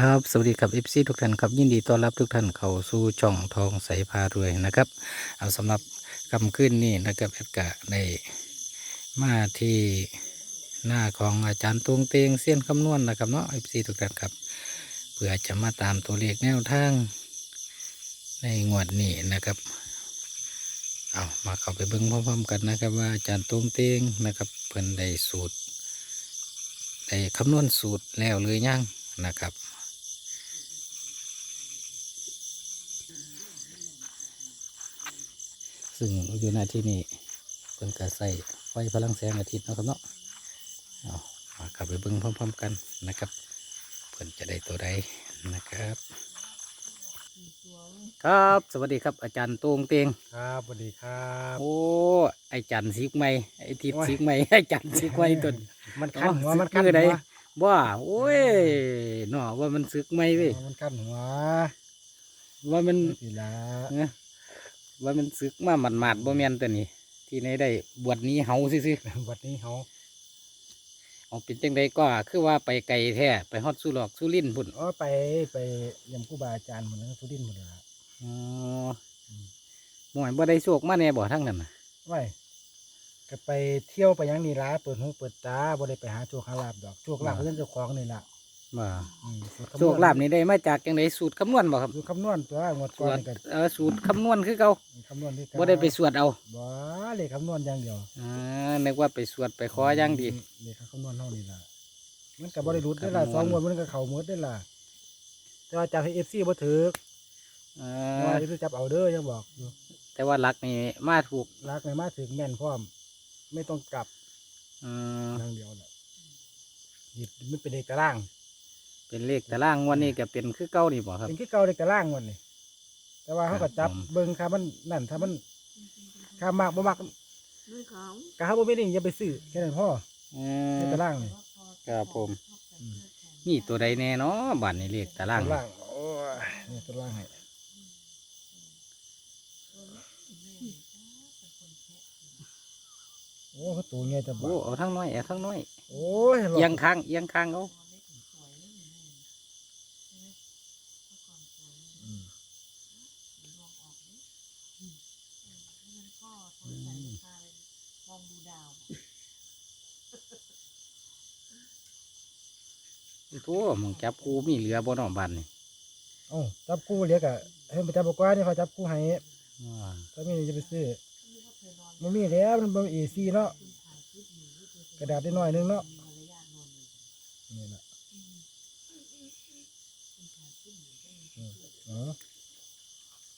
ครับสวัสดีครับเอฟซีทุกท่านครับยินดีต้อนรับทุกท่านเข้าสู่ช่องทองใสพารวยนะครับ เอาสำหรับคำขึ้นนี่นะครับแอดกะในมาที่หน้าของอาจารย์ตวงเตงเสี้ยนคำนวณนะครับเนาะเอฟซีทุกท่านครับเพื่อจะมาตามตัวเลขแนวทาง ในงวดนี้นะครับ เอามาเข้าไปเบิ้งพร้อมๆกันนะครับ ว่าอาจารย์ตวงเตงนะครับเพิ่นได้สูตรได้คำนวณสูตรแล้วหรือยังนะครับ ซึ่งอยู่ในที่นี้เพิ่นก็ใส่ไฟพลังแสงอาทิตย์เนาะครับเนาะเอามาขับไปเบิ่งพร้อมๆกันนะครับ เพิ่นจะได้ตัวใดนะครับ ครับสวัสดีครับอาจารย์ตวงเตียงครับสวัสดีครับ โอ้ไอจันสิกไม่ไอทิศโอ้ยสิกไม่ไอจันสิกไม่ตัวมันคันหัวอ๋อมันคันคือหัใดวว่าโอ้ยเนาะว่ามันซึกไม่เว้ยอ๋อมันคันหัวว่ามันสิละเอ้อ ว่ามันซึกมาหมาดๆบ่แม่นตัวนี้ ที่ไหนได้บวชหนี้เฮาซื่อๆวันนี้เขาเอาเป็นจังใดก็คือว่าไปไกลแท้ไปฮอดสุหลอกสุรินทร์พุ่นอ๋อไปไปเยำครูบาอาจารย์หมดแล้วสุดินทร์หมดแล้วอ๋อหมวยบ่ได้โชคมาแน่บ่ทั้งนั้นน่ะไว้ก็ไปเที่ยวไปหยังนี่ละเปิดหูเปิดตาบ่ได้ไปหาโชคหาลาบดอกโชคลาภเพื่อนเจ้าของนี่ล่ะบ่อื มสูตรคำนวณโชคลาภนี่ได้มาจากจังใดสูตรคำนวณบ่ครับสูตรคำนวณตัวงวดสก่อวนดนี่ก็เออสูตรคำนวณคือเก่าคำนวณที่บ่ได้ไปสวดเอาบ่เลยคำนวณอย่างเดียวอ่านึกว่าไปสวดไปขออย่างดีเลยคำนวณเท่านี้ล่ะมันก็บ่ได้รุดได้ล่ะคำนวณสองงวดมันก็เข้าหมดได้ล่ะแต่ว่าจับให้ FC บ่ถือเอเพราะอว่า FC จับเอาเด้อยังบอกอยู่แต่ว่าหลักนี่มาถูกรักในมาถึงแม่นพร้อม ไม่ต้องกลับเออทางเดียวแหละหยิบมันเป็นเอกตาราง เป็นเลขตารางวันนี้ก็เป็นคือเก่านี่บ่ครับ เป็นขี้เก่าเอกตารางวันนี้แต่ว่าเขาก็จับครับผม เบิ้งค่ามันนั่นถ้ามันค่ามากบ่มากด้วยของกะเขาบ่ไม่ได้อย่าไปซื้อแค่นั้นพ่อเอเอกอตารางนี่ครับผมอืมนี่ตัวใดแน่เนาะบัดนี้เลขตารางตารางโอ้ยนี่ตารางให้โอ้เขาตัวเงี้ยจะบอโอ้กเอาทั้งน้อยเอาทั้งน้อยโอ้ยหลอกเอียงข้างเอียงข้างเอา อืม พ่อโทรใส่ราคาเลยมองดูดาว โอ้มึงจับกูมีเหลือบ่เน้องบัดนี่เอ้าจับคู่เรียกอะให้มันไปจับบอกว่านี่เขาจับคู่ให้อ่าถ้ามีจะไปซื้อมันมีแล้วมันเป็นเอซีเนาะกระดาษได้หน่อยนึงเนาะนี่แหละอืมเออ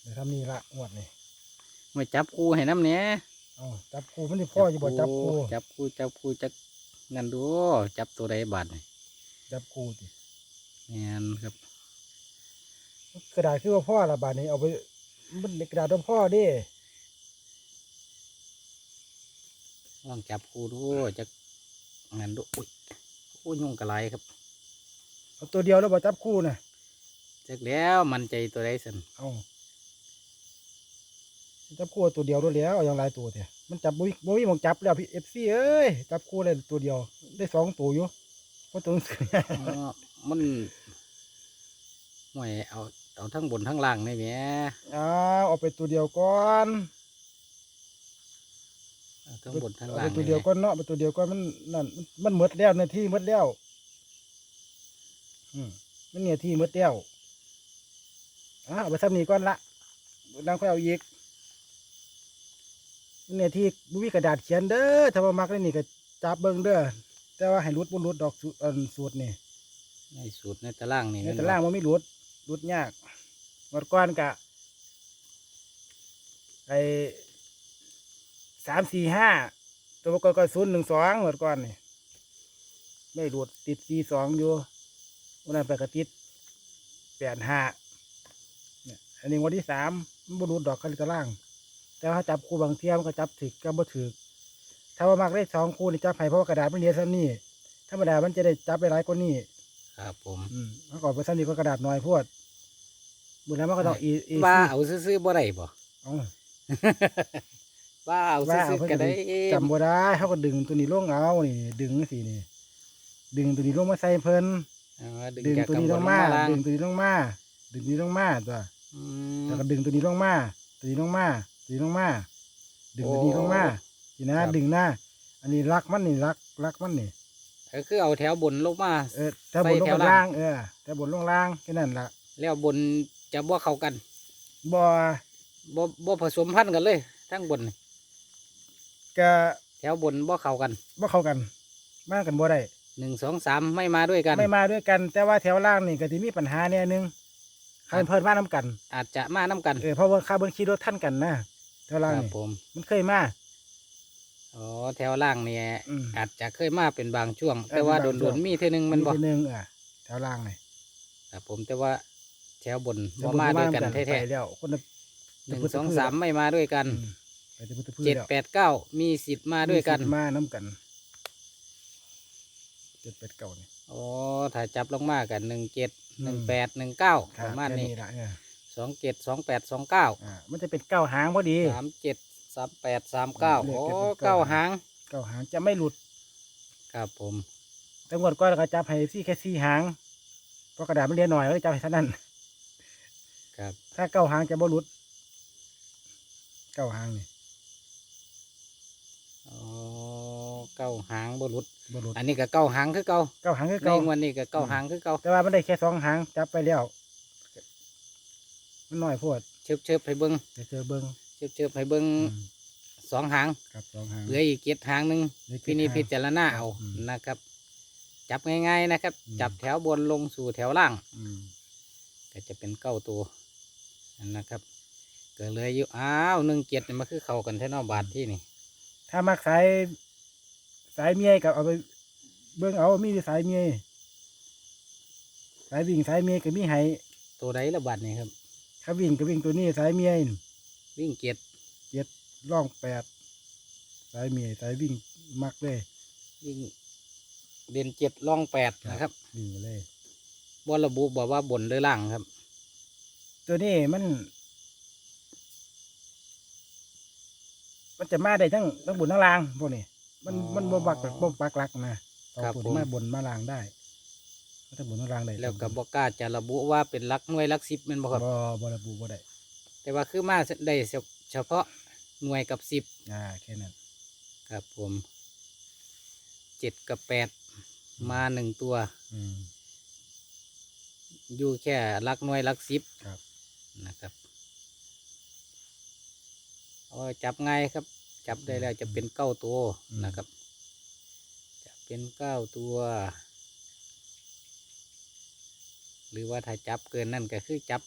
เดี๋ยวทำนี่ละงวดนี่มาจับกูให้น้ำเนี้ยเอ้าจับคู่มันนี่พ่อจะบอกจับคู่จับกูจับกูจักนั่นดูจับตัวใดบัดนี่ จับคู่ติแม่นครับ กระดาษคือว่าพ่อละบาทนี้เอาไปมันกระดาษของพ่อเดิลองจับกูดูจักนั่นดูอุ้ยโอ้ยยุ่งกระไรครับ เอาตัวเดียวแล้วบอกจับคู่น่ะจักแล้วมันใจตัวใดสันเอาจับคู่เอาตัวเดียวด้วยแล้วเอาอย่างไรตัวเถอะมันจับบุ้ยบุ้ยมองจับแล้วพี่เอฟซีเอ้ยจับคู่เลยตัวเดียวได้สองตัวอยู่ เพราะตัวหนังสืออ๋อมันห่วยเอาเอาทั้งบนทั้งล่างนี่แหม่อ้าวเอาไปตัวเดียวก่อนเอาทั้งบนทั้งเอาล่าไปงตัวนี่เดียวแหก่ละอนเนาะไปตัวเดียวก่อนมันนั่นมันมันหมดแล้วในที่หมดแล้วอืมมันเนี่ยที่หมดแล้วอะเอาไปซ้ำนี้ก่อนละนางค่อยเอาอีกมันเนี่ยที่บุมีกระดาษเขียนเด้อถ้าว่ามักได้นี่ก็จับเบิ่งเด้อ แต่ว่าให้รุดบ่รุดดอกสูอันสูตรนี่ในสูตรในตารางนี่ในแม่นตาบ่รางมันไม่รุดรุดยากหมดก้อนกะไอสามสี่ห้าตัวประกอบก็ศูนย์หนึ่งสองหมดก้อนนี่ไม่รุดติดสี่สองอยู่วันนั้นไปกระติดแปดห้าเนี่ยอันนี้วันที่สามมันบรุดดอกคันตาราง แต่ว่าจับคู่บางเทียมนก็จับถึกก็บ่ถึก ถ้าว่ามากได้สองคู่นี่จับให้เพราะว่ากระดาษมันเรียนซ้ำนี่ธรรมดามันจะได้จับไปหลายกว่านี้ครับผมอืมเขาก่อนไปซ้ำนี่ก็กระดาษน้อยพวดบุญแล้วมันก็ต้องอีอีว่าซีเอาซื้อๆบ่ได้บ่เอาว่าเอาว่าซื้เอาอเพิ่นๆก็ก็ได้จำบ่ได้เขาก็ดึงตัวนี้ลงเอานี่ ดึงสินี่ ดึงตัวนี้ลงมาใส่เพิ่นอ๋อดึงดึงจากตัวข้างนี้บลนงลงมามาล่างดึงตัวนี้ลงมาดึงตัวนี้ลงมาตัวอืมแล้วก็ดึงตัวนี้ลงมา ตัวนี้ลงมา ตัวนี้ลงมา ดึงตัวนี้ลงมา โอ้ทีนะครับดึงหน้า อันนี้รักมันนี่รักรักมันนี่ก็คือเอาแถวบนลงมาเออแต่บนลงใส่แถวไปล่างล่างเออแต่บนลงล่างแค่นั้นละแล้วบนจะบ่เข้ากันบ่บ่บ่ผสมพันธุ์กันเลยทั้งบนนี่ก็แถวบนบ่เข้ากันบ่เข้ากันมากันบ่ได้หนึ่งสองสามไม่มาด้วยกัน ไม่มาด้วยกัน แต่ว่าแถวล่างนี่ก็สิมีปัญหาแน่นึงคันเพิ่นมานํกัน อาจจะมาน้กันเออเพราะว่าข้าเบิ่งขี่รถท่านกันนะแถวล่างครับนี่ผมมันเคยมา อ๋อแถวล่างเนี่ยอืม อาจจะเคยมาเป็นบางช่วงเออแต่ว่าเป็นโดบางช่วงนๆมีเท่อนึงมันบ่ ทีหนึงอะแถวล่างนี่ครับผมแต่ว่าแถวบนแต่บ่บ่มาด้วยกันนำแท้ไปแล้วคนละๆหนึ่งสองสามไม่มาด้วยกันอืมไปแต่พุทธพืชเจ็ดแล้วแปดเก้ามีสิทธิ์มาด้วยกันสิทธิ์มาน้ำกันเจ็ดแปดเก้านี่โอ้ถ้าจับลงมากันหนึ่งเจ็ดอืมหนึ่งแปดหนึ่งเก้าคปรับระมาณแค่นี้นี้ละเออสองเจ็ดสองแปดสองเก้าอ่ามันจะเป็นเก้าหางพอดี สามเจ็ด สามแปดสามเก้าเลขโอ้เจ็ดเป็นเก้าเก้าหางเก้าหางจะไม่หลุด ครับผมแต่งวดก็ก็จับให้ซี่แค่ซี่หางเพราะกระดาษมันเรียนหน่อยก็จับให้เท่านั้น ครับ ถ้าเก้าหางจะบ่หลุด เก้าหางนี่โอ้เก้าหางบรุษบ่หลุด อันนี้ก็เก้าหางคือเก้าเก้าหางคือในเก้าวันนี้ก็เก้าหางคือเก้าแต่ว่ามันได้แค่สองหางจับไปแล้วมันน้อยโพดเชิบเชิบให้เบิ้งจะเจอเบิ้ง เชิบเชิบให้เบิ้งอืมสองหางครับสองหางเหลืออีกเจ็ดหางหนึ่งเหลือเจ็ดพินิจหางพิจารณาเอาอืมนะครับ จับง่ายๆนะครับอืมจับแถวบนลงสู่แถวล่างอืมก็จะเป็นเก้าตัวนะครับก็เหลยอยู่อ้าวหนึ่งเจ็ดนี่มันคือเข้ากันแท่นอบาทที่นี่ ถ้ามักสายสายเมียกับเอาไปเบิ้งเอามีแต่สายเมียสายวิ่งสายเมียก็มีให้ตัวใดละบาทนี่ครับถ้าวิ่งก็วิ่งตัวนี้สายเมียนี่ วิ่งเจ็ดเจ็ดร่องแปดสายเมียสายวิ่งมักเลยวิ่งเด่นเจ็ดล่องแปดนะครับวิ่งไปเลยบนระบุบอกว่าบนหรือล่างครับ ตัวนี้มัน มันจะมาได้ทั้งทั้งบนทั้งล่างพวกนี้มันอ๋อมันบ่บักบ่ปักหลักนะเอาครับบนผมมาบนมาล่างได้มันทั้งบนทั้งล่างได้แล้วก็บอกล้าจะระบุว่าเป็นหลักหน่วยหลักสิบแมันบ่ครับบ่บ่ระบุบ่ได้ แต่ว่าคือมาได้เฉพาะหน่วยกับสิบอ่าแค่นั้นครับผมเจ็ดกับแปดมาหนึ่งตัว อืมอยู่แค่หลักหน่วยหลักสิบครับนะครับโอ้ยจับง่ายครับ จับได้แล้วจะเป็นเก้าตัวนะครับ จะเป็นเก้าตัว หรือว่าถ้าจับเกินนั่นก็คือจับ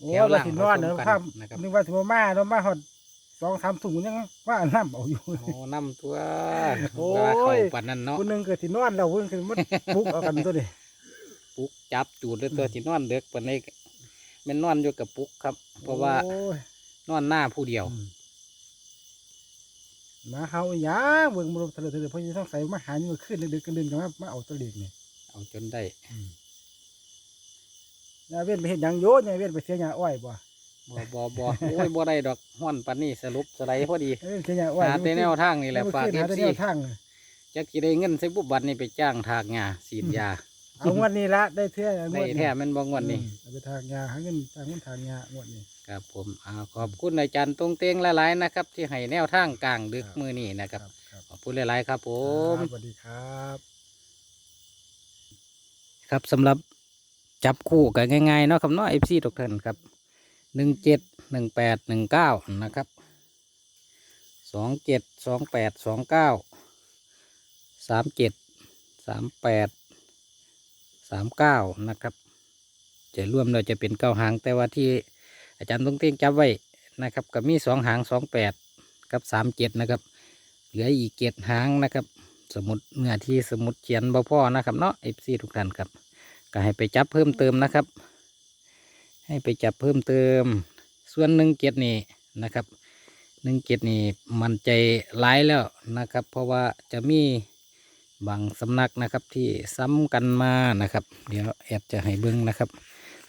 โอ้แถวว่าล่างสินอนเนผสอะมกันครับนะครับ นึกว่าสิบ่มาเนาะมาฮอดสองสามถุงยังว่าน้ำเอาอยู่ โอ้น้ำตัวโอ้ย ว่าเข้าปันนั่นเนาะคนหนึงก็สินอนแล้วคนหนึงก็มันบุกเอากันตัวนี้ปุกจับจูดด้วยตัวอืมที่นอนเด็กปันนี้แมันนอนอยู่กับปุกครับ เพราะว่าโอ้ย นอนหน้าผู้เดียวอืมหมาเฮาอีหยังเบิ่งบ่รู้ทะเลทะเลเพราะยังต้องใส่มาหานี่มาขึ้นดึกๆกันเดินกันมามาเอาตัวเล็กนี่เอาจนได้ ยาเว้นไปเฮ็ดหยังโยนยาเว้นไปเสียหญ้าอ้อยบ่บ่บ่บ่โอ้ยบ่ได้ดอกห้อนปันนี้สรุปสไลด์พอดียาเว้นเสียหญ้าอ้อยหาแต่แนวทางนี่แหละฝากเอหาฟแต่แนซีวทางจักสิได้เงินใส่บุบบัตรนี่ไปจ้างทากหญ้าสีดยาเอางวดนี้ละได้เท่างได้วดนี้แท้แม่นบ่งวดนี้อืมเอาไปทางยาหาเงินทางเงินทางยางวดนี้ครับผมอ่าขอบคุณอาจารย์ตรงเตงหลายๆนะครับ ที่ให้แนวทางกลางดึกครับมือนี้นะครับครับขอบคุณหลายๆครับ ผมครับสวัสดีครับ ครับสำหรับ จับคู่กันง่ายๆเนาะครับเนาะเอฟซีทุกท่านครับหนึ่งเจ็ดหนึ่งแปดหนึ่งเก้านะครับสองเจ็ดสองแปดสองเก้าสามเจ็ดสามแปดสามเก้านะครับ จะรวมเราจะเป็นเก้าหางแต่ว่าที่อาจารย์ต้องเต้งจับไว้นะครับก็มีสองหางสองแปดกับสามเจ็ดนะครับ เหลืออีกเจ็ดหางนะครับ สมุดเนื้อที่สมุดเขียนบ่พ่อนะครับเนาะเอฟซีทุกท่านครับ ก็ให้ไปจับเพิ่มเติมนะครับ ให้ไปจับเพิ่มเติม ส่วนหนึ่งเจ็ดนี่นะครับหนึ่งเจ็ดนี่มันใจร้ายแล้วนะครับ เพราะว่าจะมีบางสำนักนะครับที่ซ้ำกันมานะครับ เดี๋ยวแอดจะให้เบิ้งนะครับ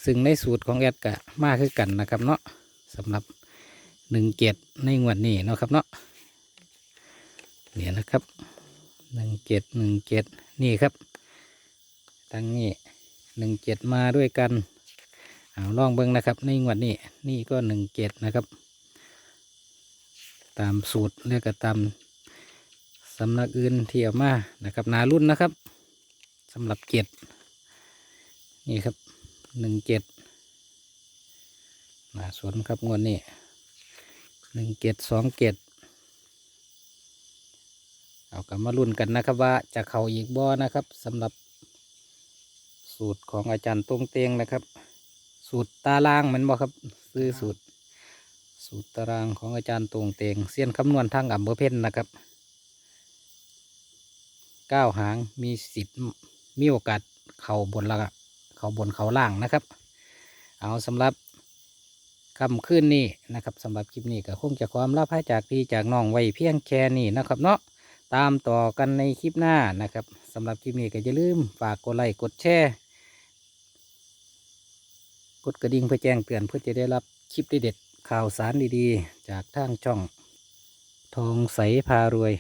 ซึ่งในสูตรของแอดก็มาคือกันนะครับเนาะสำหรับหนึ่งเจ็ดในงวดนี้เนาะครับเนาะเนี่ยนะครับหนึ่งเจ็ดหนึ่งเจ็ดนี่ครับทั้งนี้ หนึ่งเจ็ดมาด้วยกันเอาลองเบิ้งนะครับในงวดนี้นี่ก็หนึ่งเจ็ดนะครับ ตามสูตรเรียกก็ตามสำนักอื่นเที่เอามานะครับนารุ่นนะครับสำหรับเจ็ดนี่ครับหนึ่งเจ็ดนาสวนครับงวดนี้หนึ่งเจ็ดสองเจ็ดเอากลับมารุ่นกันนะครับว่าจะเข้าอีกบ่นะครับสำหรับ สูตรของอาจารย์ตรงเตียงนะครับ สูตรตารางแมันบ่ครับซื้อสูตร สูตรตารางของอาจารย์ตรงเตียงเสี้ยนคำนวณทางอำเภอเพนนะครับเก้าหางมีสิทธิ์มีโอกาสเข่าบนละเข่าบนเข่าล่างนะครับ เอาสำหรับคำขึ้นนี้นะครับสำหรับคลิปนี้ก็คงจะความลาภให้จากพี่จากน้องไว้เพียงแค่นี้นะครับเนาะตามต่อกันในคลิปหน้านะครับสำหรับคลิปนี้ก็อย่าลืมฝากกดไลค์กดแชร์ ดกระดิ่งเพื่อแจ้งเตือนเพื่อจะได้รับคลิปเด็ดข่าวสารดีๆ จากทางช่องทองใสพารวย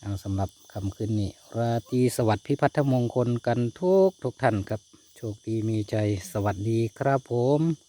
เอาสำหรับคำขึ้นนี่ราตรีสวัสดิ์พิพัฒนมงคลกันทุกทุกท่านครับ โชคดีมีใจสวัสดีครับผม